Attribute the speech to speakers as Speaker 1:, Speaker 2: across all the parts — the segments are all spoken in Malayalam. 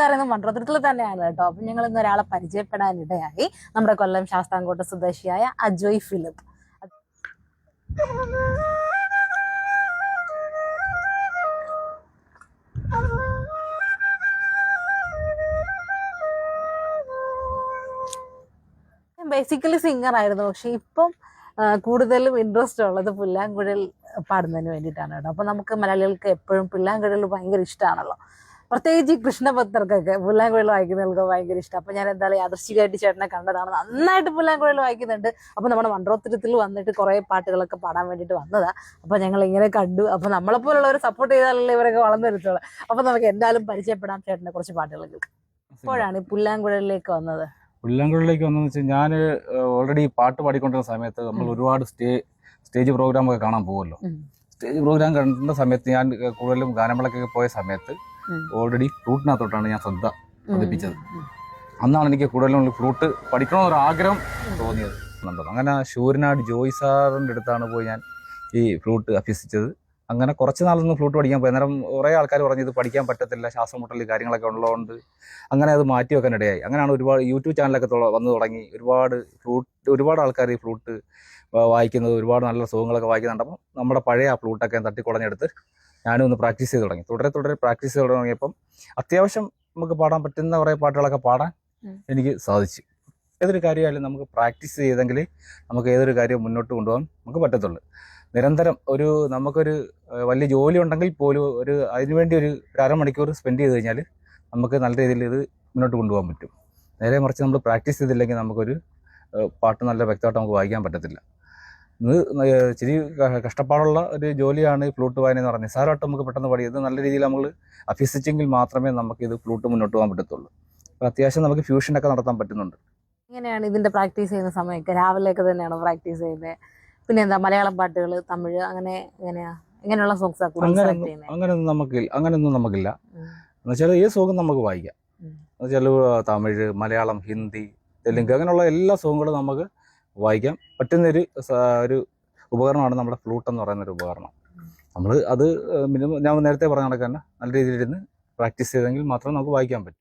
Speaker 1: കൊല്ലംകാരെന്ന് മണ്ഡലത്തിൽ തന്നെയാണ് കേട്ടോ. അപ്പം ഞങ്ങൾ ഇന്ന് ഒരാളെ പരിചയപ്പെടാനിടയായി. നമ്മുടെ കൊല്ലം ശാസ്താംകോട്ട സ്വദേശിയായ അജോയ് ഫിലിപ്പ്. ബേസിക്കലി സിംഗർ ആയിരുന്നു. പക്ഷെ ഇപ്പം കൂടുതലും ഇൻട്രസ്റ്റ് ഉള്ളത് പുല്ലാങ്കുഴൽ പാടുന്നതിന് വേണ്ടിയിട്ടാണ് കേട്ടോ. അപ്പൊ നമുക്ക് മലയാളികൾക്ക് എപ്പോഴും പുല്ലാങ്കുഴൽ ഭയങ്കര ഇഷ്ടമാണല്ലോ. പ്രത്യേകിച്ച് ഈ കൃഷ്ണഭക്തർക്കൊക്കെ പുല്ലാങ്കുഴൽ വായിക്കുന്നവർക്ക് ഭയങ്കര ഇഷ്ടം. അപ്പൊ ഞാൻ എന്തായാലും യാദൃശ്ചികമായിട്ട് ചേട്ടനെ കണ്ടതാണ്. നന്നായിട്ട് പുല്ലാങ്കുഴൽ വായിക്കുന്നുണ്ട്. അപ്പൊ നമ്മുടെ മണ്ഡോത്തരത്തിൽ വന്നിട്ട് കുറെ പാട്ടുകളൊക്കെ പാടാൻ വേണ്ടിയിട്ട് വന്നതാ. അപ്പൊ ഞങ്ങൾ ഇങ്ങനെ കണ്ടു. അപ്പൊ നമ്മളെ പോലുള്ളവർ സപ്പോർട്ട് ചെയ്താലല്ലേ ഇവരൊക്കെ വളർന്നു വരുത്തുള്ളൂ. അപ്പൊ നമുക്ക് എന്തായാലും പരിചയപ്പെടാം ചേട്ടനെ കുറച്ച് പാട്ടുകൾ കേൾക്കാം എപ്പോഴാണ് ഈ പുല്ലാങ്കുഴലിലേക്ക് വന്നത്?
Speaker 2: പുല്ലാങ്കുഴലിലേക്ക് വന്നതെന്ന് വെച്ചാൽ ഞാൻ ഓൾറെഡി പാട്ട് പാടിക്കൊണ്ടിരുന്ന സമയത്ത് നമ്മൾ. ഒരുപാട് സ്റ്റേ സ്റ്റേജ് പ്രോഗ്രാം ഒക്കെ കാണാൻ പോകുമല്ലോ സ്റ്റേജ് പ്രോഗ്രാം കണ്ട സമയത്ത് ഞാൻ കൂടുതലും ഗാനമേളക്കൊക്കെ പോയ സമയത്ത്. ഓൾറെഡി ഫ്രൂട്ടിനകത്തോട്ടാണ് ഞാൻ ശ്രദ്ധ പതിപ്പിച്ചത്. അന്നാണ് എനിക്ക് കൂടുതലും ഫ്ലൂട്ട് പഠിക്കണമെന്നൊരു ആഗ്രഹം തോന്നിയത്. അങ്ങനെ ശൂരനാട് ജോയ് സാറിന്റെ അടുത്താണ് പോയി ഞാൻ ഈ ഫ്ലൂട്ട് അഭ്യസിച്ചത്. അങ്ങനെ കുറച്ച് നാളൊന്നും ഫ്ലൂട്ട് പഠിക്കാൻ പോയി. അന്നേരം കുറേ ആൾക്കാർ പറഞ്ഞു ഇത് പഠിക്കാൻ പറ്റത്തില്ല ശ്വാസം മുട്ടൽ കാര്യങ്ങളൊക്കെ ഉള്ളതുകൊണ്ട്. അങ്ങനെ അത് മാറ്റി വെക്കാൻ ഇടയായി. അങ്ങനെയാണ് ഒരുപാട് യൂട്യൂബ് ചാനലൊക്കെ വന്ന് തുടങ്ങി. ഒരുപാട് ഫ്ലൂട്ട് ഒരുപാട് ആൾക്കാർ ഈ ഫ്ലൂട്ട് വായിക്കുന്നത് ഒരുപാട് നല്ല സോങ്ങുകളൊക്കെ വായിക്കുന്നുണ്ട്. അപ്പം നമ്മുടെ പഴയ ആ ഫ്ലൂട്ടൊക്കെ തട്ടിക്കുടഞ്ഞെടുത്ത് ഞാനും ഒന്ന് പ്രാക്ടീസ് ചെയ്ത് തുടങ്ങി. തുടരെ തുടരെ പ്രാക്ടീസ് ചെയ്ത് തുടങ്ങിയപ്പം അത്യാവശ്യം നമുക്ക് പാടാൻ പറ്റുന്ന കുറേ പാട്ടുകളൊക്കെ പാടാൻ എനിക്ക് സാധിച്ചു. ഏതൊരു കാര്യമായാലും നമുക്ക് പ്രാക്ടീസ് ചെയ്തെങ്കിൽ നമുക്ക് ഏതൊരു കാര്യവും മുന്നോട്ട് കൊണ്ടുപോകാൻ നമുക്ക് പറ്റത്തുള്ളൂ. നിരന്തരം ഒരു നമുക്കൊരു വലിയ ജോലി ഉണ്ടെങ്കിൽ പോലും ഒരു അതിനുവേണ്ടി ഒരു അരമണിക്കൂർ സ്പെൻഡ് ചെയ്ത് കഴിഞ്ഞാൽ നമുക്ക് നല്ല രീതിയിൽ ഇത് മുന്നോട്ട് കൊണ്ടുപോകാൻ പറ്റും. നേരെ മറിച്ച് നമ്മൾ പ്രാക്ടീസ് ചെയ്തില്ലെങ്കിൽ നമുക്കൊരു പാട്ട് നല്ല വ്യക്തമായിട്ട് നമുക്ക് വായിക്കാൻ പറ്റത്തില്ല. ഇത് ഇച്ചിരി കഷ്ടപ്പാടുള്ള ഒരു ജോലിയാണ് ഈ ഫ്ലൂട്ട് വായന എന്ന് പറഞ്ഞത്. നിസ്സാരമായിട്ട് നമുക്ക് പെട്ടെന്ന് പഠിക്കും ഇത് നല്ല രീതിയിൽ നമ്മൾ അഭ്യസിച്ചെങ്കിൽ മാത്രമേ നമുക്ക് ഇത് ഫ്ലൂട്ട് മുന്നോട്ട് പോകാൻ പറ്റത്തുള്ളൂ. അപ്പോൾ അത്യാവശ്യം നമുക്ക് ഫ്യൂഷനൊക്കെ നടത്താൻ പറ്റുന്നുണ്ട്.
Speaker 1: എങ്ങനെയാണ് ഇതിന്റെ പ്രാക്ടീസ് ചെയ്യുന്ന സമയമൊക്കെ. രാവിലെയൊക്കെ തന്നെയാണോ പ്രാക്ടീസ് ചെയ്യുന്നത് പിന്നെ എന്താ മലയാളം പാട്ടുകൾ തമിഴ് അങ്ങനെ എങ്ങനെയാ? എങ്ങനെയുള്ള സോങ്സ്
Speaker 2: അങ്ങനെയൊന്നും
Speaker 1: നമുക്ക്
Speaker 2: അങ്ങനെയൊന്നും നമുക്കില്ല അങ്ങനെയൊന്നും നമുക്കില്ല. എന്നുവെച്ചാൽ ഏത് സോങ്ങും നമുക്ക് വായിക്കാം. എന്നുവെച്ചാൽ തമിഴ് മലയാളം ഹിന്ദി തെലുങ്ക് അങ്ങനെയുള്ള എല്ലാ സോങ്ങുകളും നമുക്ക് വായിക്കാൻ പറ്റുന്നൊരു ഒരു ഒരു ഉപകരണമാണ് നമ്മുടെ ഫ്ലൂട്ട് എന്ന് പറയുന്ന ഒരു ഉപകരണം. നമ്മൾ അത് മിനിമം ഞാൻ നേരത്തെ പറഞ്ഞ കണക്ക് തന്നെ നല്ല രീതിയിലിരുന്ന് പ്രാക്ടീസ് ചെയ്തെങ്കിൽ മാത്രമേ നമുക്ക് വായിക്കാൻ പറ്റൂ.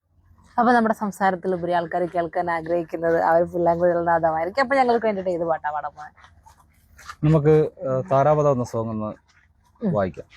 Speaker 1: അപ്പൊ നമ്മുടെ സംസാരത്തിൽ ഉപരി ആൾക്കാർ കേൾക്കാൻ ആഗ്രഹിക്കുന്നത് ആ ഒരു പുല്ലാങ്കുഴൽ നാദമായിരിക്കും. അപ്പൊ ഞങ്ങൾക്ക് വേണ്ടിയിട്ട് ഏത് പാട്ടാ പാടാൻ
Speaker 2: നമുക്ക് താരാപഥ എന്ന സോങ് ഒന്ന് വായിക്കാം.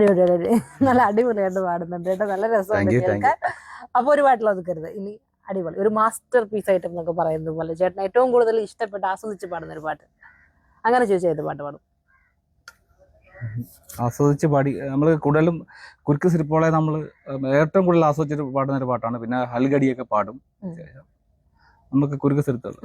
Speaker 1: അടിപൊളി അടിപൊളി. നല്ല അടിപൊളിയായിട്ട് പാടുന്നുണ്ട് കേട്ടോ. നല്ല രസമുണ്ട് കേൾക്കാൻ. അപ്പൊ ഒരു പാട്ടിൽ ഒതുക്കരുത് ഇനി അടിപൊളി. ഒരു മാസ്റ്റർ പീസ് ആയിട്ട് എന്നൊക്കെ പറയുന്നത് പോലെ ചേട്ടൻ ഏറ്റവും കൂടുതൽ ഇഷ്ടപ്പെട്ട് ആസ്വദിച്ച് പാടുന്ന ഒരു പാട്ട്. അങ്ങനെ ചോദിച്ചാൽ ഏത് പാട്ട് പാടും?
Speaker 2: ആസ്വദിച്ച് പാടി നമ്മൾ കൂടുതലും കുരുക്ക് സിരിപ്പോളെ നമ്മൾ ഏറ്റവും കൂടുതൽ ആസ്വദിച്ചിട്ട് പാടുന്ന ഒരു പാട്ടാണ്. പിന്നെ ഹൽഗടിയൊക്കെ പാടും. നമുക്ക് കുരുക്ക് സിരുത്തുകൾ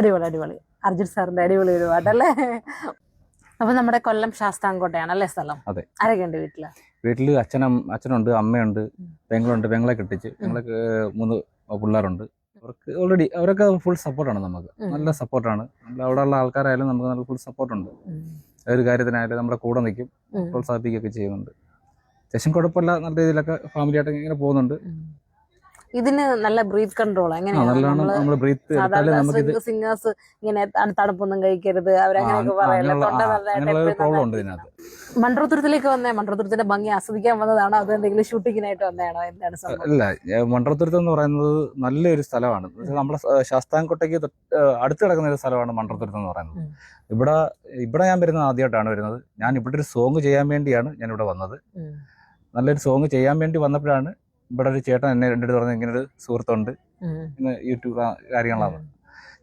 Speaker 1: അടിപൊളി അടിപൊളി. അർജുൻ സാറിന്റെ അടിപൊളി ഒരു പാട്ടല്ലേ അപ്പൊ നമ്മുടെ കൊല്ലം ശാസ്താംകോട്ടയാണ് അല്ലേ സ്ഥലം?
Speaker 2: അതെ.
Speaker 1: ആരൊക്കെയുണ്ട് വീട്ടിൽ?
Speaker 2: വീട്ടിൽ അച്ഛനും അച്ഛനുണ്ട് അമ്മയുണ്ട് പെങ്ങളുണ്ട് പെങ്ങളെ കെട്ടിച്ച് പെങ്ങളെ മൂന്ന് പിള്ളേരുണ്ട്. അവർക്ക് ഓൾറെഡി അവരൊക്കെ ഫുൾ സപ്പോർട്ടാണ് നമുക്ക്. നല്ല സപ്പോർട്ടാണ് അവിടെയുള്ള ആൾക്കാരായാലും നമുക്ക് നല്ല ഫുൾ സപ്പോർട്ടുണ്ട് ഒരു കാര്യത്തിനായാലും നമ്മുടെ കൂടെ നിൽക്കും. പ്രോത്സാഹിപ്പിക്കുകയൊക്കെ ചെയ്യുന്നുണ്ട്. അത്യാവശ്യം കുഴപ്പമില്ല നല്ല രീതിയിലൊക്കെ ഫാമിലി ആയിട്ട് ഇങ്ങനെ പോകുന്നുണ്ട്.
Speaker 1: ഇതിന് നല്ല ബ്രീത്ത് കൺട്രോൾ എങ്ങനെയാണ് സിംഗേഴ്സ് ഇങ്ങനെ തണു- തണുപ്പൊന്നും കഴിക്കരുത്. അവരങ്ങനെയൊക്കെ പറയല്ലേ തൊണ്ട നല്ലതായിട്ട് വന്നേ മൺട്രോത്തുരത്തിന്റെ ഭംഗി ആസ്വദിക്കാൻ വന്നതാണോ? അതോ എന്തെങ്കിലും ഷൂട്ടിങ്ങിനായിട്ട് വന്നതാണോ? എന്താണ് ഇല്ല
Speaker 2: അല്ല എന്ന് പറയുന്നത് നല്ലൊരു സ്ഥലമാണ്. നമ്മുടെ ശാസ്താംകോട്ടയ്ക്ക് അടുത്ത് കിടക്കുന്ന ഒരു സ്ഥലമാണ് മൺട്രോത്തുരുത്ത് എന്ന് പറയുന്നത്. ഇവിടെ ഇവിടെ ഞാൻ വരുന്നത് ആദ്യമായിട്ടാണ് വരുന്നത്. ഞാൻ ഇവിടെ ഒരു സോങ് ചെയ്യാൻ വേണ്ടിയാണ് ഞാൻ ഇവിടെ വന്നത്. നല്ലൊരു സോങ് ചെയ്യാൻ വേണ്ടി വന്നപ്പോഴാണ് ഇവിടെ ഒരു ചേട്ടൻ എന്നെ രണ്ടു പറഞ്ഞ ഇങ്ങനെ ഒരു സുഹൃത്തുണ്ട്. ഇങ്ങനെ യൂട്യൂബ് കാര്യങ്ങളാണ്.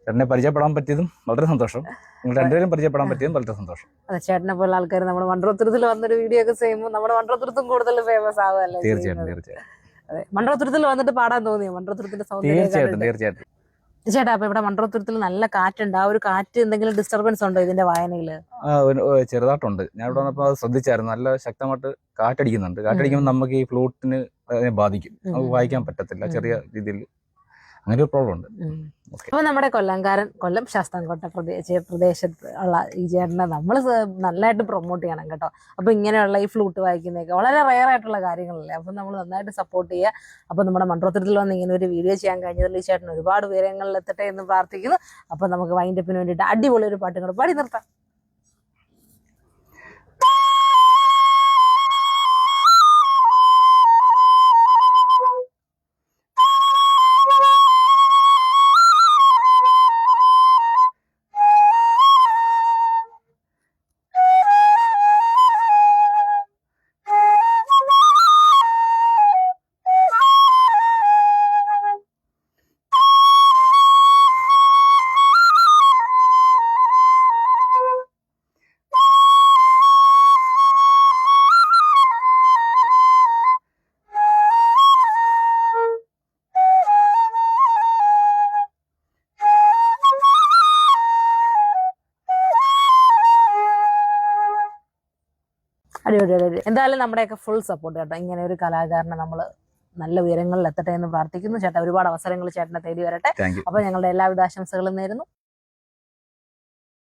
Speaker 2: ചേട്ടനെ പരിചയപ്പെടാൻ പറ്റിയതും വളരെ സന്തോഷം. നിങ്ങൾ രണ്ടുപേരും പരിചയപ്പെടാൻ പറ്റിയതും വളരെ സന്തോഷം.
Speaker 1: അതെ ചേട്ടനെ പോലെ ആൾക്കാർ നമ്മുടെ മണ്ഡലത്തിൽ വന്നൊരു വീഡിയോ ഒക്കെ ചെയ്യുമ്പോൾ നമ്മുടെ മണ്ഡലത്തിൽ കൂടുതൽ ഫേമസ് ആവുമല്ലോ
Speaker 2: തീർച്ചയായിട്ടും? തീർച്ചയായിട്ടും.
Speaker 1: അതെ വന്നിട്ട് പാടാൻ തോന്നിയോ? മൺട്രോത്തുരത്തിന്റെ സൗന്ദര്യം
Speaker 2: തീർച്ചയായിട്ടും? തീർച്ചയായിട്ടും.
Speaker 1: ചേട്ടാ അപ്പൊ ഇവിടെ മണ്ഡലത്തുരത്തിൽ നല്ല കാറ്റുണ്ട്. ആ ഒരു കാറ്റ് എന്തെങ്കിലും ഡിസ്റ്റർബൻസ് ഉണ്ടോ ഇതിന്റെ
Speaker 2: വായനയിൽ ചെറുതായിട്ടുണ്ട്. ഞാൻ ഇവിടെ വന്നപ്പോൾ ശ്രദ്ധിച്ചായിരുന്നു. നല്ല ശക്തമായിട്ട് കാറ്റടിക്കുന്നുണ്ട്. കാറ്റടിക്കുമ്പോൾ നമുക്ക് ഈ ഫ്ലൂട്ടിന് അതിനെ ബാധിക്കും. അത് വായിക്കാൻ പറ്റത്തില്ല. ചെറിയ രീതിയിൽ അങ്ങനെ ഒരു പ്രോബ്ലം ഉണ്ട്. ഓക്കെ.
Speaker 1: അപ്പൊ നമ്മുടെ കൊല്ലംകാരൻ കൊല്ലം ശാസ്താംകോട്ട പ്രദേശ പ്രദേശത്ത് ഉള്ള ഈ ചേട്ടനെ നമ്മൾ നന്നായിട്ട് പ്രൊമോട്ട് ചെയ്യണം കേട്ടോ. അപ്പൊ ഇങ്ങനെയുള്ള ഈ ഫ്ലൂട്ട് വായിക്കുന്നതൊക്കെ വളരെ റയർ ആയിട്ടുള്ള കാര്യങ്ങളല്ലേ? അപ്പൊ നമ്മൾ നന്നായിട്ട് സപ്പോർട്ട് ചെയ്യുക. അപ്പൊ നമ്മുടെ മണ്ഡലത്തിൽ വന്ന് ഇങ്ങനെ ഒരു വീഡിയോ ചെയ്യാൻ കഴിഞ്ഞതിൽ ഈ ചേട്ടൻ ഒരുപാട് ഉയരങ്ങളിൽ എത്തട്ടെ എന്ന് പ്രാർത്ഥിക്കുന്നു. അപ്പൊ നമുക്ക് വൈൻഡപ്പിന് വേണ്ടിയിട്ട് അടിപൊളി ഒരു പാട്ടുകൾ പാടി നിർത്താം. അടിപൊളി അടിപൊളി. എന്തായാലും നമ്മുടെയൊക്കെ ഫുൾ സപ്പോർട്ട് കേട്ടോ. ഇങ്ങനെ ഒരു കലാകാരനെ നമ്മൾ നല്ല ഉയരങ്ങളിൽ എത്തട്ടെ എന്ന് പ്രാർത്ഥിക്കുന്നു. ചേട്ടാ ഒരുപാട് അവസരങ്ങൾ ചേട്ടനെ തേടി വരട്ടെ. അപ്പൊ ഞങ്ങളുടെ എല്ലാവിധ ആശംസകളും നേരുന്നു.